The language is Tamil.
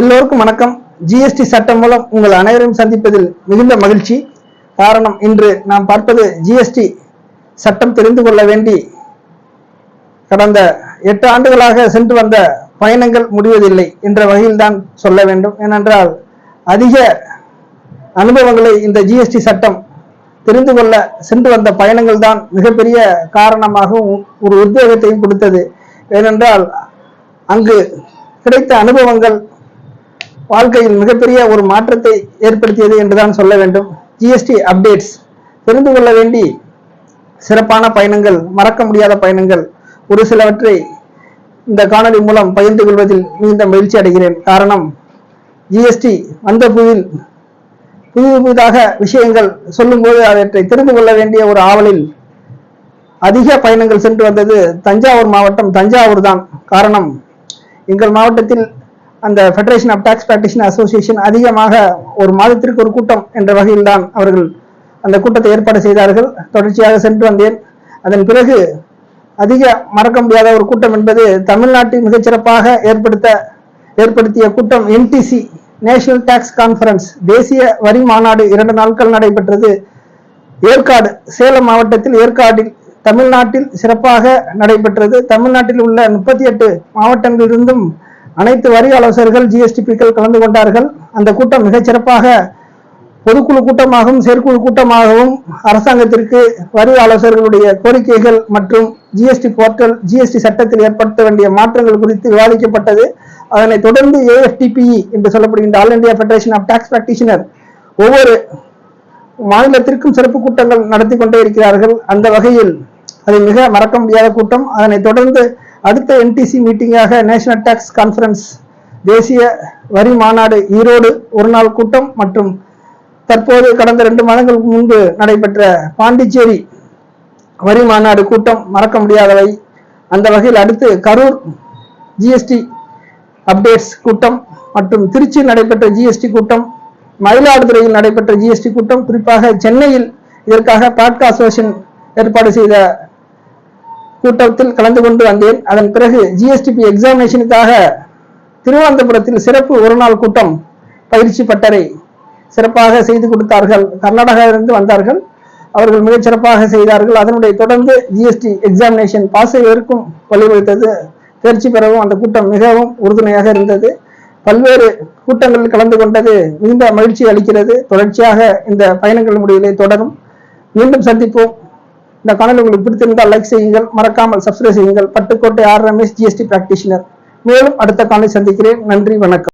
எல்லோருக்கும் வணக்கம். ஜிஎஸ்டி சட்டம் மூலம் உங்கள் அனைவரையும் சந்திப்பதில் மிகுந்த மகிழ்ச்சி. காரணம் இன்று நாம் பார்ப்பது ஜிஎஸ்டி சட்டம் தெரிந்து கொள்ள வேண்டி கடந்த எட்டு ஆண்டுகளாக சென்று வந்த பயணங்கள் முடிவதில்லை என்ற வகையில் தான் சொல்ல வேண்டும். ஏனென்றால் அதிக அனுபவங்களை இந்த ஜிஎஸ்டி சட்டம் தெரிந்து கொள்ள சென்று வந்த பயணங்கள் தான் மிகப்பெரிய காரணமாகவும் ஒரு உத்வேகத்தையும் கொடுத்தது. ஏனென்றால் அங்கு கிடைத்த அனுபவங்கள் வாழ்க்கையில் மிகப்பெரிய ஒரு மாற்றத்தை ஏற்படுத்தியது என்றுதான் சொல்ல வேண்டும். ஜிஎஸ்டி அப்டேட்ஸ் தெரிந்து கொள்ள வேண்டி சிறப்பான பயணங்கள் மறக்க முடியாத பயணங்கள் ஒரு சிலவற்றை இந்த காணொளி மூலம் பகிர்ந்து கொள்வதில் மிகுந்த மகிழ்ச்சி அடைகிறேன். காரணம் ஜிஎஸ்டி வந்த புதில் புது புதிதாக விஷயங்கள் சொல்லும்போது அவற்றை தெரிந்து கொள்ள வேண்டிய ஒரு ஆவலில் அதிக பயணங்கள் சென்று வந்தது தஞ்சாவூர் மாவட்டம் தஞ்சாவூர் தான். காரணம் எங்கள் மாவட்டத்தில் அந்த federation of tax practitioner association அதிகமாக ஒரு மாதத்திற்கு ஒரு கூட்டம் என்ற வகையில் தான் அவர்கள் அந்த கூட்டத்தை ஏற்பாடு செய்தார்கள். தொடர்ச்சியாக சென்று வந்தேன். அதன் பிறகு அதிக மறக்க முடியாத ஒரு கூட்டம் என்பது தமிழ்நாட்டில் மிகச்சிறப்பாக ஏற்படுத்த ஏற்படுத்திய கூட்டம் என்டிசி நேஷனல் டாக்ஸ் கான்ஃபரன்ஸ் தேசிய வரி மாநாடு இரண்டு நாட்கள் நடைபெற்றது. ஏற்காடு சேலம் மாவட்டத்தில் ஏற்காடில் தமிழ்நாட்டில் சிறப்பாக நடைபெற்றது. தமிழ்நாட்டில் உள்ள முப்பத்தி எட்டு மாவட்டங்களிலிருந்தும் அனைத்து வரி ஆலோசகர்கள் ஜிஎஸ்டிபிக்கள் கலந்து கொண்டார்கள். அந்த கூட்டம் மிகச்சிறப்பாக பொதுக்குழு கூட்டமாகவும் செயற்குழு கூட்டமாகவும் அரசாங்கத்திற்கு வரி ஆலோசகர்களுடைய கோரிக்கைகள் மற்றும் ஜிஎஸ்டி போர்ட்டல் ஜிஎஸ்டி சட்டத்தில் ஏற்படுத்த வேண்டிய மாற்றங்கள் குறித்து விவாதிக்கப்பட்டது. அதனை தொடர்ந்து ஏஎஃப்டிபிஇ என்று சொல்லப்படுகின்ற all India federation of tax practitioner ஒவ்வொரு மாநிலத்திற்கும் சிறப்பு கூட்டங்கள் நடத்தி கொண்டே இருக்கிறார்கள். அந்த வகையில் அது மிக மறக்க முடியாத கூட்டம். அதனை தொடர்ந்து அடுத்த என்டிசி மீட்டிங்காக நேஷனல் டாக்ஸ் கான்ஃபரன்ஸ் தேசிய வரி மாநாடு ஈரோடு ஒரு நாள் கூட்டம் மற்றும் தற்போது கடந்த ரெண்டு மாதங்களுக்கு முன்பு நடைபெற்ற பாண்டிச்சேரி வரி மாநாடு கூட்டம் மறக்க முடியாதவை. அந்த வகையில் அடுத்து கரூர் ஜிஎஸ்டி அப்டேட்ஸ் கூட்டம் மற்றும் திருச்சியில் நடைபெற்ற ஜிஎஸ்டி கூட்டம் மயிலாடுதுறையில் நடைபெற்ற ஜிஎஸ்டி கூட்டம் குறிப்பாக சென்னையில் இதற்காக பாட்காஸ்ட் ஏற்பாடு செய்த கூட்டத்தில் கலந்து கொண்டு வந்தேன். அதன் பிறகு ஜிஎஸ்டிபி எக்ஸாமினேஷனுக்காக திருவனந்தபுரத்தில் சிறப்பு ஒரு நாள் கூட்டம் பயிற்சி பட்டறை சிறப்பாக செய்து கொடுத்தார்கள். கர்நாடகாவிலிருந்து வந்தார்கள். அவர்கள் மிகச் சிறப்பாக செய்தார்கள். அதனுடைய தொடர்ந்து ஜிஎஸ்டி எக்ஸாமினேஷன் பாஸ் செய்வதற்கும் வழிவகுத்தது. தேர்ச்சி பெறவும் அந்த கூட்டம் மிகவும் உறுதுணையாக இருந்தது. பல்வேறு கூட்டங்களில் கலந்து கொண்டது மிகுந்த மகிழ்ச்சி அளிக்கிறது. தொடர்ச்சியாக இந்த பயணங்கள் முடிவிலே தொடரும். மீண்டும் சந்திப்போம். இந்த காணொலி உங்களுக்கு பிடித்திருந்தால் லைக் செய்யுங்கள். மறக்காமல் சப்ஸ்கிரைப் செய்யுங்கள். Pattukkottai R Ramesh GST practitioner மேலும் அடுத்த காலை சந்திக்கிறேன். நன்றி வணக்கம்.